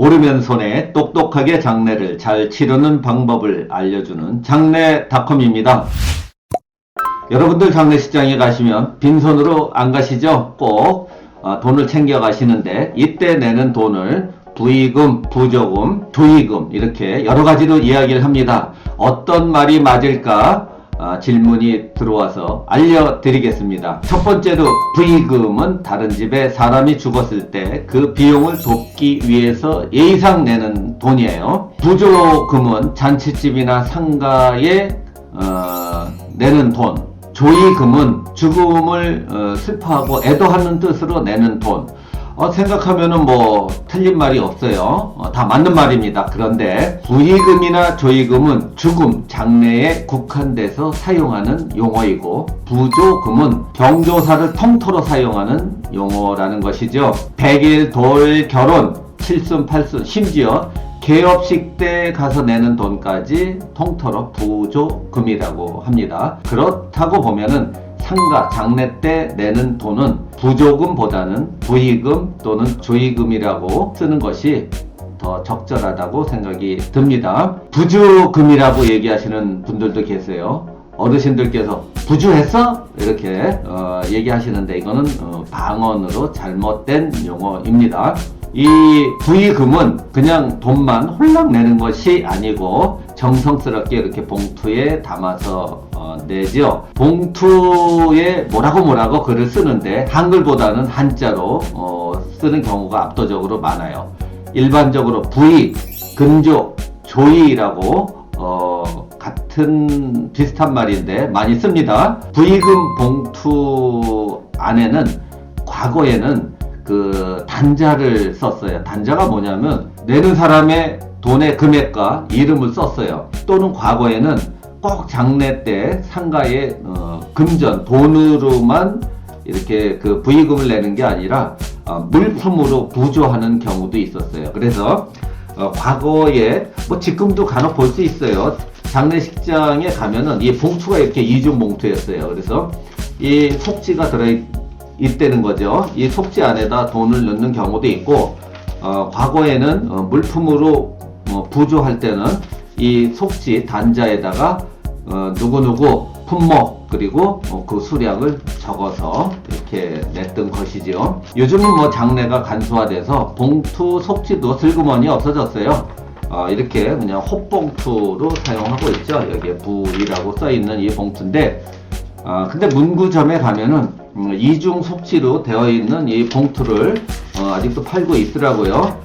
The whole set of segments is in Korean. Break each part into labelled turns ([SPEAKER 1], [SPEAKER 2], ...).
[SPEAKER 1] 모르면 손에 똑똑하게 장례를 잘 치르는 방법을 알려주는 장례닷컴입니다. 여러분들 장례식장에 가시면 빈손으로 안 가시죠? 꼭 어, 돈을 챙겨 가시는데 이때 내는 돈을 부의금, 부조금, 조의금 이렇게 여러 가지로 이야기를 합니다. 어떤 말이 맞을까 아, 질문이 들어와서 알려드리겠습니다. 첫 번째로 부의금은 다른 집에 사람이 죽었을 때 그 비용을 돕기 위해서 예의상 내는 돈이에요. 부조금은 잔치집이나 상가에 어, 내는 돈. 조의금은 죽음을 어, 슬퍼하고 애도하는 뜻으로 내는 돈. 어, 생각하면은 뭐 틀린 말이 없어요. 어, 다 맞는 말입니다. 그런데 부의금이나 조의금은 죽음, 장례에 국한돼서 사용하는 용어이고 부조금은 경조사를 통틀어 사용하는 용어라는 것이죠. 백일 돌 결혼, 칠순, 팔순, 심지어 개업식 때 가서 내는 돈까지 통틀어 부조금이라고 합니다. 그렇다고 보면은 상가, 장례 때 내는 돈은 부조금보다는 부의금 또는 조의금이라고 쓰는 것이 더 적절하다고 생각이 듭니다. 부주금이라고 얘기하시는 분들도 계세요. 어르신들께서 부주했어? 이렇게 어, 얘기하시는데 이거는 어, 방언으로 잘못된 용어입니다. 이 부의금은 그냥 돈만 홀랑 내는 것이 아니고 정성스럽게 이렇게 봉투에 담아서 어, 내죠. 봉투에 뭐라고 뭐라고 글을 쓰는데 한글보다는 한자로 어, 쓰는 경우가 압도적으로 많아요. 일반적으로 부의, 근조, 조의라고 어, 같은 비슷한 말인데 많이 씁니다. 부의금 봉투 안에는 과거에는 그 단자를 썼어요. 단자가 뭐냐면 내는 사람의 돈의 금액과 이름을 썼어요. 또는 과거에는 꼭 장례 때 상가에 어, 금전 돈으로만 이렇게 그 부의금을 내는 게 아니라 어, 물품으로 부조하는 경우도 있었어요. 그래서 어, 과거에 뭐 지금도 간혹 볼 수 있어요. 장례식장에 가면은 이 봉투가 이렇게 이중 봉투였어요. 그래서 이 속지가 들어 있다는 거죠. 이 속지 안에다 돈을 넣는 경우도 있고 어, 과거에는 어, 물품으로 어, 부조할 때는 이 속지 단자에다가 어, 누구누구 품목 그리고 어, 그 수량을 적어서 이렇게 냈던 것이지요. 요즘은 뭐 장례가 간소화돼서 봉투 속지도 슬그머니 없어졌어요. 어, 이렇게 그냥 헛봉투로 사용하고 있죠. 여기에 부이라고 써 있는 이 봉투인데, 아, 근데 문구점에 가면은 음, 이중 속지로 되어 있는 이 봉투를 어, 아직도 팔고 있더라고요.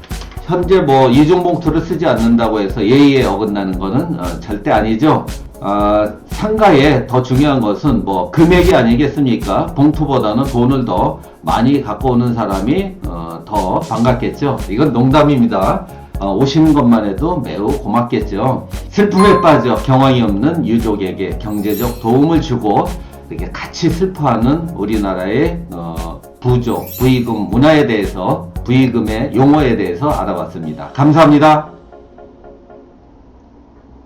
[SPEAKER 1] 현재 뭐 이중 봉투를 쓰지 않는다고 해서 예의에 어긋나는 거는 어, 절대 아니죠. 아, 상가에 더 중요한 것은 뭐 금액이 아니겠습니까? 봉투보다는 돈을 더 많이 갖고 오는 사람이 어, 더 반갑겠죠. 이건 농담입니다. 어, 오시는 것만 해도 매우 고맙겠죠. 슬픔에 빠져 경황이 없는 유족에게 경제적 도움을 주고 이렇게 같이 슬퍼하는 우리나라의 어, 부조, 부의금 문화에 대해서 부의금의 용어에 대해서 알아봤습니다. 감사합니다.